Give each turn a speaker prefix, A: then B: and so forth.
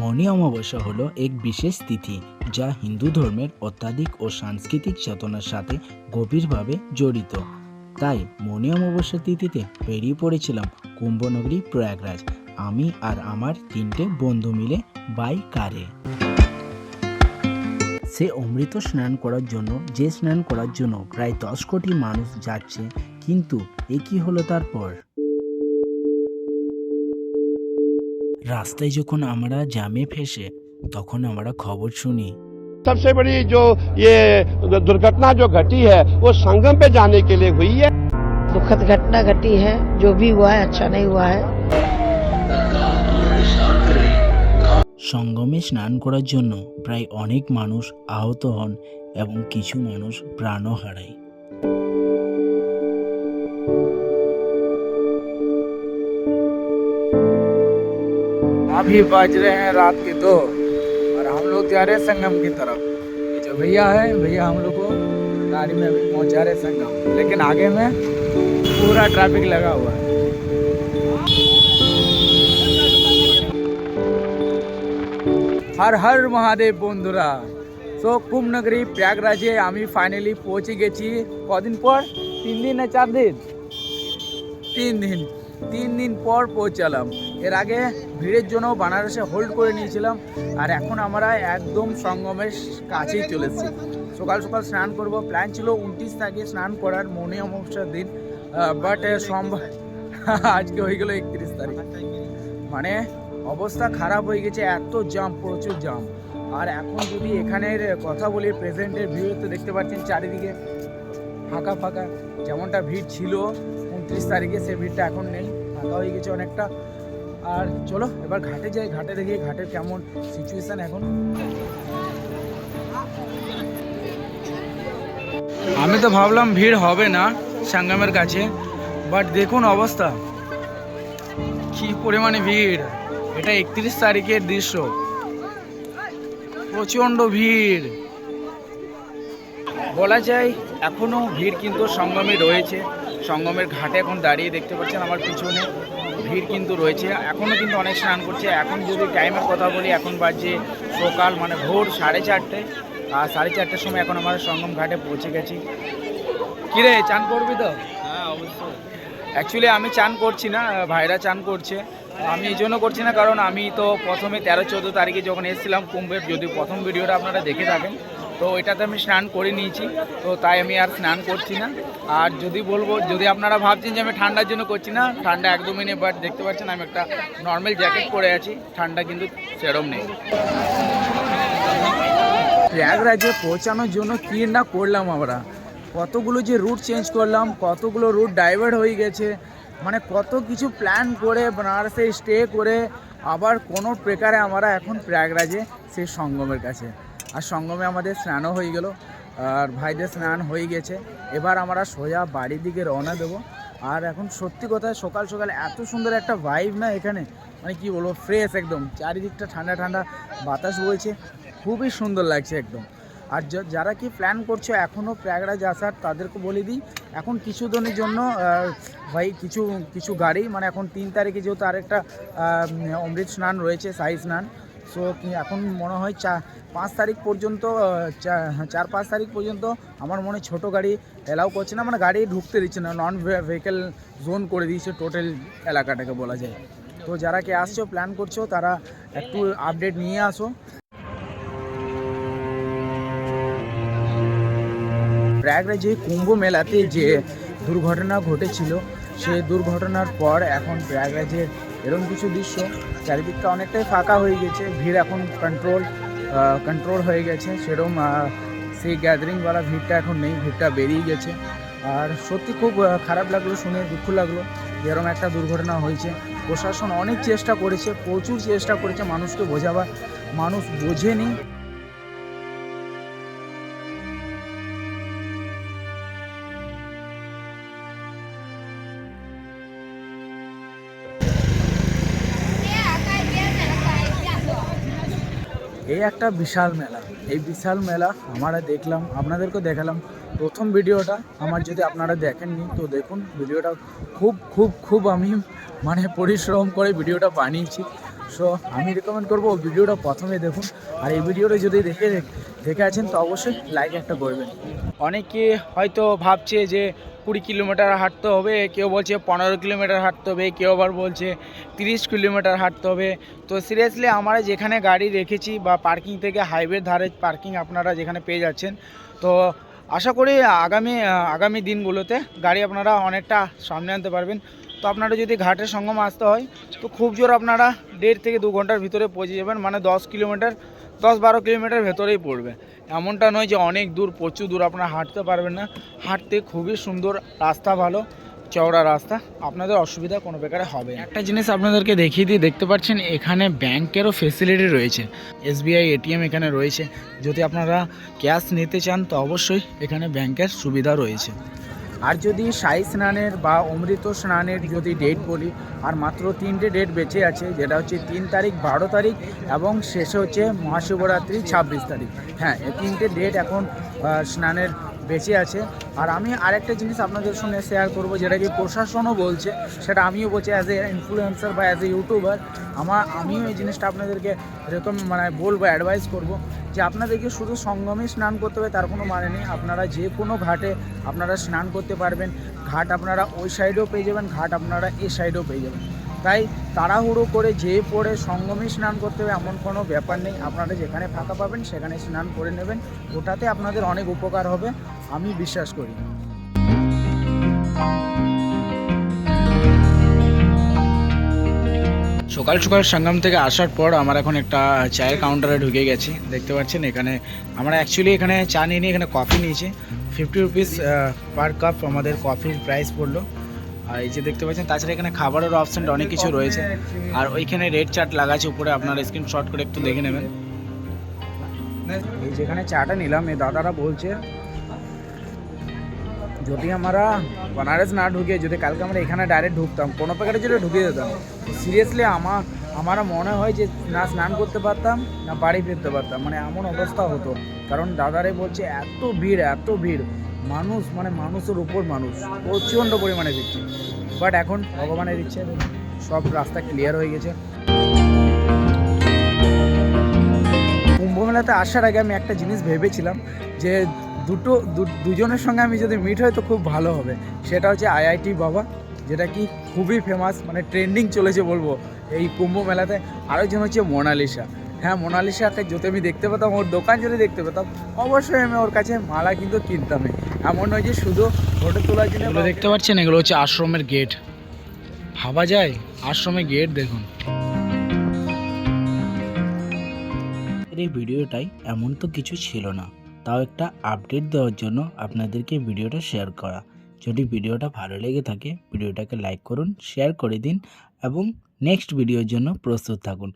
A: মৌনী অমাবস্যা হলো এক বিশেষ তিথি, যা হিন্দু ধর্মের অত্যাধিক ও সাংস্কৃতিক চেতনার সাথে গভীরভাবে জড়িত। তাই মৌনী অমাবস্যা তিথিতে বেরিয়ে পড়েছিলাম কুম্ভনগরী প্রয়াগরাজ। আমি আর আমার তিনটে বন্ধু মিলে বাই কারে সে অমৃত স্নান করার জন্য, যে স্নান করার জন্য প্রায় দশ কোটি মানুষ যাচ্ছে, কিন্তু এ কি হলো তারপর? রাস্তায় যখন আমরা জামে ফেসে তখন আমরা খবর শুনি
B: सबसे बड़ी जो ये दुर्घटना जो घटी है वो संगम पे जाने के लिए हुई है
C: दुखद घटना घटी है जो भी हुआ है अच्छा नहीं हुआ है
A: সঙ্গমে স্নান করার জন্য প্রায় অনেক মানুষ আহত হন এবং কিছু মানুষ প্রাণও হারায়
D: अभी बज रहे हैं रात के दो, और हम लोग जा रहे हैं संगम की तरफ़। जो भैया है, भैया हम लोग को गाड़ी में अभी पहुँचा रहे संगम। लेकिन आगे में पूरा ट्रैफ़िक लगा हुआ है। हर हर महादेव बंधुरा। सो कुंभ नगरी प्रयागराजे हमें फाइनली पहुँच गे कदिन पर? तीन दिन है चार दिन? तीन दिन। तीन दिन पर पहुँचल এর আগে ভিড়ের জন্য বানারসে হোল্ড করে নিয়েছিলাম, আর এখন আমরা একদম সঙ্গমের কাছেই চলে এসেছি। সকাল সকাল স্নান করব। প্ল্যান ছিল উনত্রিশ তারিখে স্নান করার, মনে অমাবস্যার দিন বাট সম্ভব আজকে হয়ে গেল একত্রিশ তারিখ। মানে অবস্থা খারাপ হয়ে গেছে, এত জাম প্রচুর জাম আর এখন যদি এখানের কথা বলি প্রেজেন্টের ভিড় ভিউতে দেখতে পাচ্ছেন চারিদিকে ফাঁকা ফাঁকা। যেমনটা ভিড় ছিল, উনত্রিশ তারিখে সে ভিড়টা এখন নেই, ফাঁকা হয়ে গেছে অনেকটা। আর চলো, এবার ঘাটে যাই, ঘাটে দেখি ঘাটের কেমন সিচুয়েশন এখন। আমি তো ভাবলাম ভিড় হবে না সঙ্গমের কাছে বাট দেখুন অবস্থা। কি পরিমাণে ভিড়। এটা একত্রিশ তারিখের দৃশ্য। প্রচণ্ড ভিড়। বলা যায় এখনও ভিড় কিন্তু সঙ্গমে রয়েছে। সঙ্গমের ঘাটে এখন দাঁড়িয়ে দেখতে পাচ্ছেন আমার পিছনে। ভিড় কিন্তু রয়েছে। এখনও কিন্তু অনেক স্নান করছে। এখন যদি টাইমের কথা বলি এখন বাজে সকাল মানে ভোর সাড়ে চারটে। আর সাড়ে চারটের সময় এখন আমরা সঙ্গম ঘাটে পৌঁছে গেছি। কিরে চান করবি তো? হ্যাঁ অবশ্যই। অ্যাকচুয়ালি আমি চান করছি না ভাইরা চান করছে। আমি এই জন্য করছি না কারণ আমি তো প্রথমে তেরো চোদ্দ তারিখে যখন এসেছিলাম কুম্ভের যদি প্রথম ভিডিওটা আপনারা দেখে থাকেন তো এটাতে আমি স্নান করে নিয়েছি, তো তাই আমি আর স্নান করছি না। আর যদি বলব, যদি আপনারা ভাবছেন যে আমি ঠান্ডার জন্য করছি না, ঠান্ডা একদমই নেই বাট দেখতে পাচ্ছেন আমি একটা নর্মাল জ্যাকেট পরে আছি, ঠান্ডা কিন্তু সেরম নেই। প্রয়াগরাজে পৌঁছানোর জন্য কী না করলাম আমরা? কতগুলো যে রুট চেঞ্জ করলাম, কতগুলো রুট ডাইভার্ট হয়ে গেছে মানে কত কিছু প্ল্যান করে, বেনারসে স্টে করে, আবার কোনো প্রকারে আমরা এখন প্রয়াগরাজে সেই সঙ্গমের কাছে। আর সঙ্গমে আমাদের স্নানও হয়ে গেল। আর ভাইদের স্নান হয়ে গেছে। এবার আমরা সোজা বাড়ির দিকে রওনা দেবো। আর এখন সত্যি কথা, সকাল সকাল এত সুন্দর একটা ভাইব না এখানে। মানে কি বলব ফ্রেশ একদম। চারিদিকটা ঠান্ডা ঠান্ডা বাতাস বইছে। খুবই সুন্দর লাগছে একদম। আর যারা কি প্ল্যান করছ এখনও প্রয়াগরাজ আসার, তাদেরকে বলে দিই, এখন কিছু দিনের জন্য ভাই কিছু কিছু গাড়ি মানে এখন তিন তারিখে যেহেতু আরেকটা অমৃত স্নান রয়েছে, সাই স্নান। সো এখন মনে হয় চা, পাঁচ তারিখ পর্যন্ত চার, পাঁচ তারিখ পর্যন্ত আমার মনে ছোটো গাড়ি অ্যালাউ করছে না মানে গাড়ি ঢুকতে দিচ্ছে না নন ভেহিকেল জোন করে দিয়েছে টোটাল এলাকাটাকে বলা যায়। তো যারা কে আসছো প্ল্যান করছ, তারা একটু আপডেট নিয়ে আসো। প্রয়াগরাজে কুম্ভ মেলাতে যে দুর্ঘটনা ঘটেছিল। সেই দুর্ঘটনার পর এখন প্রয়াগরাজের এরকম কিছু দৃশ্য, চারিদিকটা অনেকটাই ফাঁকা হয়ে গেছে, ভিড় এখন কন্ট্রোল কন্ট্রোল হয়ে গেছে। সেরকম সেই গ্যাদারিংওয়ালা ভিড়টা এখন নেই, ভিড়টা বেরিয়ে গেছে। আর সত্যি খুব খারাপ লাগল, শুনে দুঃখ লাগল এরকম একটা দুর্ঘটনা হয়েছে। প্রশাসন অনেক চেষ্টা করেছে, প্রচুর চেষ্টা করেছে মানুষকে বোঝাবার। মানুষ বোঝেনি। এই একটা বিশাল মেলা। এই বিশাল মেলা আমরা দেখলাম, আপনাদেরকেও দেখালাম। প্রথম ভিডিওটা আমার যদি আপনারা দেখেননি, তো দেখুন ভিডিওটা খুব খুব খুব আমি মানে পরিশ্রম করে ভিডিওটা বানিয়েছি। সো আমি রেকমেন্ড করব ভিডিওটা প্রথমে দেখুন। আর এই ভিডিওটা যদি দেখে দেখে আছেন, তো অবশ্যই লাইক একটা করবেন। অনেকে হয়তো ভাবছে যে কুড়ি কিলোমিটার হাঁটতে হবে, কেউ বলছে পনেরো কিলোমিটার হাঁটতে হবে, কেউ আবার বলছে তিরিশ কিলোমিটার হাঁটতে হবে। তো সিরিয়াসলি আমরা যেখানে গাড়ি রেখেছি বা পার্কিং থেকে হাইওয়ের ধারে পার্কিং আপনারা যেখানে পেয়ে যাচ্ছেন, তো আশা করি আগামী আগামী দিনগুলোতে গাড়ি আপনারা অনেকটা সামনে আনতে পারবেন। তো আপনারা যদি ঘাটের সঙ্গম আসতে হয়, তো খুব জোর আপনারা দেড় থেকে দু ঘণ্টার ভিতরে পৌঁছে যাবেন মানে দশ কিলোমিটার দশ বারো কিলোমিটার ভেতরেই পড়বে। এমনটা নয় যে অনেক দূর, প্রচুর দূর আপনারা হাঁটতে পারবেন না। হাঁটতে খুবই সুন্দর রাস্তা, ভালো চওড়া রাস্তা। আপনাদের অসুবিধা কোনো প্রকারে হবে একটা জিনিস আপনাদেরকে দেখিয়ে দিয়ে দেখতে পাচ্ছেন এখানে ব্যাংকেরও ফেসিলিটি রয়েছে। এসবিআই, এটিএম এখানে রয়েছে। যদি আপনারা ক্যাশ নিতে চান, তো অবশ্যই এখানে ব্যাংকের সুবিধা রয়েছে। আর যদি সাই স্নানের বা অমৃত স্নানের যদি ডেট বলি, আর মাত্র তিনটে ডেট বেঁচে আছে, যেটা হচ্ছে তিন তারিখ, বারো তারিখ এবং শেষে হচ্ছে মহাশিবরাত্রি ছাব্বিশ তারিখ। হ্যাঁ এই তিনটে ডেট এখন স্নানের বেঁচে আছে। আর আমি আরেকটা জিনিস আপনাদের সঙ্গে শেয়ার করব, যেটা কি প্রশাসনও বলছে, সেটা আমিও বলছি অ্যাজ এ ইনফ্লুয়েন্সার বা অ্যাজ এ ইউটিউবার আমার, আমিও এই জিনিসটা আপনাদেরকে এরকম মানে বলব অ্যাডভাইস করব, যে আপনাদেরকে শুধু সঙ্গমে স্নান করতে হবে, তার কোনো মানে নেই। আপনারা যে কোনো ঘাটে আপনারা স্নান করতে পারবেন, ঘাট আপনারা ওই সাইডেও পেয়ে যাবেন, ঘাট আপনারা এই সাইডেও পেয়ে যাবেন। তাই তাড়াহুড়ো করে যে পড়ে সঙ্গমে স্নান করতে হবে, এমন কোনো ব্যাপার নেই। আপনারা যেখানে ফাঁকা পাবেন, সেখানে স্নান করে নেবেন। ওটাতে আপনাদের অনেক উপকার হবে, আমি বিশ্বাস করি। সকাল সকাল সঙ্গম থেকে আসার পর আমার এখন একটা চায়ের কাউন্টারে ঢুকে গেছি। দেখতে পাচ্ছেন, এখানে আমরা অ্যাকচুয়ালি এখানে চা নিয়ে নিয়ে এখানে কফি নিয়েছি। ফিফটি রুপিস পার কাপ আমাদের কফির প্রাইস পড়ল। আর এই যে দেখতে পাচ্ছেন, তাছাড়া এখানে খাবারের অপশানটা অনেক কিছু রয়েছে। আর ওইখানে রেড চাট লাগা আছে উপরে, আপনারা স্ক্রিনশট করে একটু দেখে নেবেন। এই যেখানে চাটা নিলাম, এই দাদারা বলছে, যদি আমরা বানারস না ঢুকে যদি কালকে আমরা এখানে ডাইরেক্ট ঢুকতাম, কোনো প্যাকেটে যদি ঢুকে যেতাম সিরিয়াসলি আমার আমার মনে হয় যে না স্নান করতে পারতাম, না বাড়ি ফিরতে পারতাম। মানে এমন অবস্থা হতো। কারণ দাদারে বলছে, এত ভিড় এত ভিড়। মানুষ মানে মানুষের উপর মানুষ, প্রচণ্ড পরিমাণে দিচ্ছে বাট এখন ভগবানের ইচ্ছে, সব রাস্তা ক্লিয়ার হয়ে গেছে। কুম্ভমেলাতে আসার আগে আমি একটা জিনিস ভেবেছিলাম যে দুটো দুজনের সঙ্গে আমি যদি মিট হয় তো খুব ভালো হবে। সেটা হচ্ছে আইআইটি বাবা, যেটা কি খুবই ফেমাস মানে ট্রেন্ডিং চলেছে বলব এই কুম্ভ মেলাতে আরেকজন হচ্ছে মোনালিসা। হ্যাঁ মোনালিসাকে যদি আমি দেখতে পেতাম ওর দোকান যদি দেখতে পেতাম অবশ্যই আমি ওর কাছে মালা কিন্তু কিনতামই। এমন নয় যে শুধু ফটো তোলার জন্য দেখতে পাচ্ছেন? এগুলো হচ্ছে আশ্রমের গেট ভাবা যায়? আশ্রমের গেট দেখুন।
A: এই ভিডিওটাই এমন তো কিছু ছিল না। তাও একটা আপডেট দেওয়ার জন্য আপনাদেরকে ভিডিওটা শেয়ার করা। যদি ভিডিওটা ভালো লেগে থাকে ভিডিওটাকে লাইক করুন শেয়ার করে দিন এবং নেক্সট ভিডিওর জন্য প্রস্তুত থাকুন।